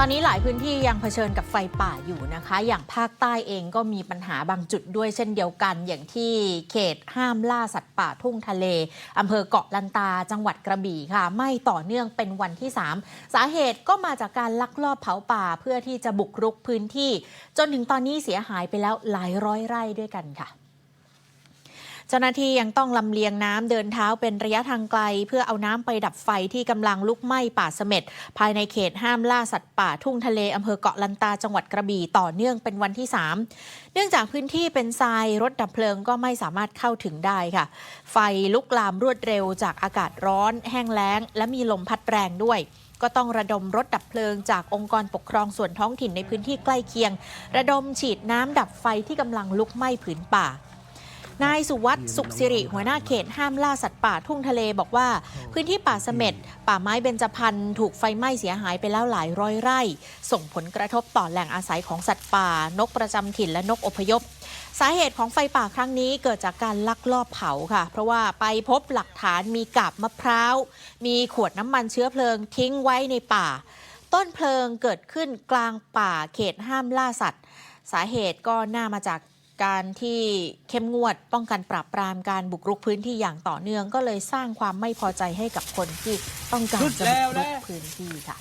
ตอนนี้หลายพื้นที่ยังเผชิญกับไฟป่าอยู่นะคะ อย่างภาคใต้เองก็มีปัญหาบางจุดด้วยเช่นเดียวกัน อย่างที่เขตห้ามล่าสัตว์ป่าทุ่งทะเลอำเภอเกาะลันตาจังหวัดกระบี่ค่ะ ไม่ต่อเนื่องเป็นวันที่ 3 สาเหตุก็มาจากการลักลอบเผาป่าเพื่อที่จะบุกรุกพื้นที่ จนถึงตอนนี้เสียหายไปแล้วหลายร้อยไร่ด้วยกันค่ะ เจ้าหน้าที่ยังต้องลำเลียงน้ำเดินเท้าเป็นระยะทางไกล เพื่อเอาน้ำไปดับไฟที่กำลังลุกไหม้ป่าเสม็ดภายในเขตห้ามล่าสัตว์ป่าทุ่งทะเลอำเภอเกาะลันตาจังหวัดกระบี่ต่อเนื่องเป็นวันที่ 3 เนื่องจากพื้นที่เป็นทรายรถดับเพลิงก็ไม่สามารถเข้าถึงได้ค่ะ ไฟลุกลามรวดเร็วจากอากาศร้อน แห้งแล้ง และมีลมพัดแรงด้วยก็ต้องระดมรถดับเพลิงจากองค์กรปกครองส่วนท้องถิ่นในพื้นที่ใกล้เคียง ระดมฉีดน้ำดับไฟที่กำลังลุกไหม้ผืนป่า นายสุวัสด์สุขสิริ หัวหน้าเขตห้ามล่าสัตว์ป่าทุ่งทะเลบอกว่า พื้นที่ป่าเสม็ดป่าไม้เบญจพรรณถูกไฟไหม้เสียหายไปแล้วหลายร้อยไร่ ส่งผลกระทบต่อแหล่งอาศัยของสัตว์ป่า นกประจำถิ่นและนกอพยพ สาเหตุของไฟป่าครั้งนี้เกิดจากการลักลอบเผาค่ะ เพราะว่าไปพบหลักฐานมีกาบมะพร้าว มีขวดน้ำมันเชื้อเพลิงทิ้งไว้ในป่า ต้นเพลิงเกิดขึ้นกลางป่าเขตห้ามล่าสัตว์ สาเหตุก็น่ามาจาก การที่เข้มงวดป้องกันปราบปรามการบุกรุกพื้นที่อย่างต่อเนื่องก็เลยสร้างความไม่พอใจให้กับคนที่ต้องการจะบุกรุกพื้นที่ค่ะ